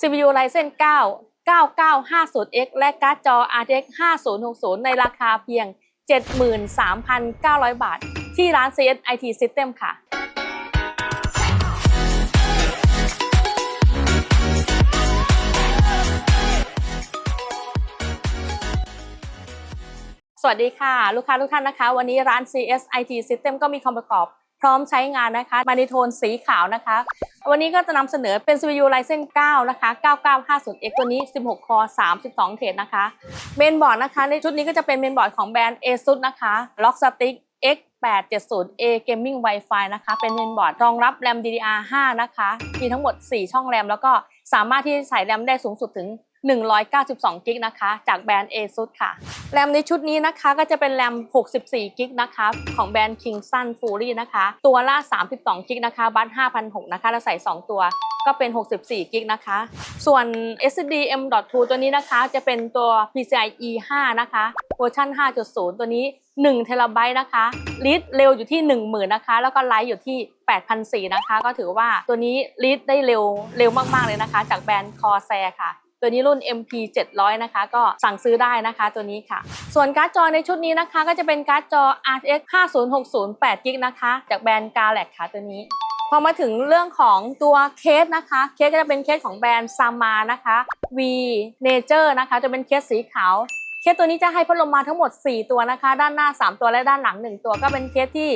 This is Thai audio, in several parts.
CPU Ryzen 9 9950X และการ์ดจอ RTX 5060 ในราคาเพียง 73,900 บาท ที่ร้าน CS IT System ค่ะสวัสดีค่ะ ลูกค้าทุกท่านนะคะ วันนี้ร้าน CS IT System ก็มีคอมประกอบ พร้อมใช้งานนะคะมาในโทนสีขาวนะคะ วันนี้ก็จะนำเสนอเป็น CPU Ryzen 9 นะคะ 9950X ตัวนี้ 16 คอ 32 เทรดนะคะ เมนบอร์ดนะคะ ในชุดนี้ก็จะเป็นเมนบอร์ดของแบรนด์ ASUS นะคะ Logstick X 870A Gaming Wi-Fi นะคะ เป็นเมนบอร์ดรองรับแรม DDR5 นะคะ มีทั้งหมด 4 ช่องแรม แล้วก็สามารถที่จะใส่แรมได้สูงสุดถึง 192กิกนะคะ จากแบรนด์ ASUS ค่ะ แรมในชุดนี้นะคะก็จะเป็นแรม 64กิกนะคะ ของแบรนด์ Kingston Fury นะคะ ตัวละ32กิกนะคะ บัต5,600นะคะ เราใส่ 2 ตัวก็เป็น 64 กิกนะคะ ส่วน SSD M.2 ตัวนี้นะคะ จะเป็นตัว PCIe 5 นะคะ เวอร์ชัน5.0 ตัวนี้1เทราไบต์นะคะรีดเร็วอยู่ที่ 10,000นะคะ แล้วก็ไลท์อยู่ที่8,400นะคะ ก็ถือว่าตัวนี้รีดได้เร็วเร็วมาก ๆ เลยนะคะ จากแบรนด์ Corsair ค่ะ ตัวนี้รุ่น MP 700 นะคะ ก็สั่งซื้อได้นะคะตัวนี้ค่ะ ส่วนการ์ดจอในชุดนี้นะคะ ก็จะเป็นการ์ดจอ RTX 5060 8 g b นะคะ จากแบรนด์ Galax ค่ะตัวนี้พอมาถึงเรื่องของตัวเคสนะคะ เคสก็จะเป็นเคสของแบรนด์ซามานะคะ V Nature นะคะ จะเป็นเคสสีขาว เคสตัวนี้จะให้พัดลมมาทั้งหมด 4 ตัวนะคะ ด้านหน้า 3 ตัวและด้านหลัง 1 ตัวก็เป็นเคสที่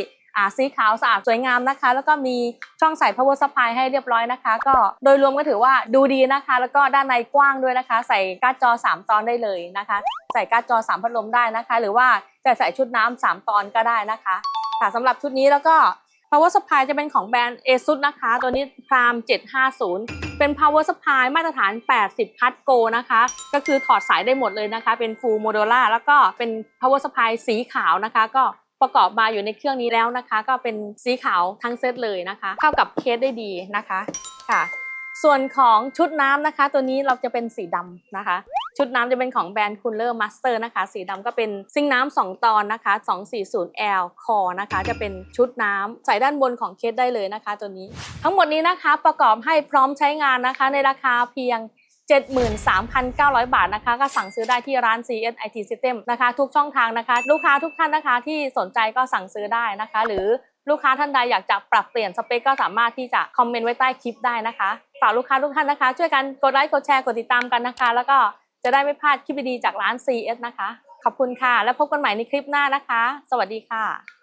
สีขาวสะอาดสวยงามนะคะ แล้วก็มีช่องใส่ power supply ให้เรียบร้อยนะคะ ก็โดยรวมก็ถือว่าดูดีนะคะ แล้วก็ด้านในกว้างด้วยนะคะ ใส่การ์ดจอ 3 ตอนได้เลยนะคะ ใส่การ์ดจอ 3 พัดลมได้นะคะ หรือว่าจะใส่ชุดน้ำ3ตอนก็ได้นะคะค่ะสำหรับชุดนี้แล้วก็ power supply จะเป็นของแบรนด์ ASUS นะคะ ตัวนี้ Prime 750 เป็น power supply มาตรฐาน 80 พัทโกนะคะ ก็คือถอดสายได้หมดเลยนะคะ เป็น full modular แล้วก็เป็น power supply สีขาวนะคะ ก็ ประกอบมาอยู่ในเครื่องนี้แล้วนะคะ ก็เป็นสีขาวทั้งเซตเลยนะคะ เข้ากับเคสได้ดีนะคะค่ะ ส่วนของชุดน้ำนะคะ ตัวนี้เราจะเป็นสีดำนะคะ ชุดน้ำจะเป็นของแบรนด์ Cooler Master นะคะ สีดำก็เป็นซิงน้ำ2ตอนนะคะ 240L Core นะคะ จะเป็นชุดน้ำใส่ด้านบนของเคสได้เลยนะคะ ตัวนี้ ทั้งหมดนี้นะคะประกอบให้พร้อมใช้งานนะคะ ในราคาเพียง 73,900 บาทนะคะ ก็สั่งซื้อได้ที่ร้าน CS IT System นะคะ ทุกช่องทางนะคะ ลูกค้าทุกท่านนะคะที่สนใจก็สั่งซื้อได้นะคะ หรือลูกค้าท่านใดอยากจะปรับเปลี่ยนสเปคก็สามารถที่จะคอมเมนต์ไว้ใต้คลิปได้นะคะ ฝากลูกค้าทุกท่านนะคะ ช่วยกันกดไลค์กดแชร์กดติดตามกันนะคะ แล้วก็จะได้ไม่พลาดคลิปดีๆจากร้าน CS นะคะ ขอบคุณค่ะ แล้วพบกันใหม่ในคลิปหน้านะคะ สวัสดีค่ะ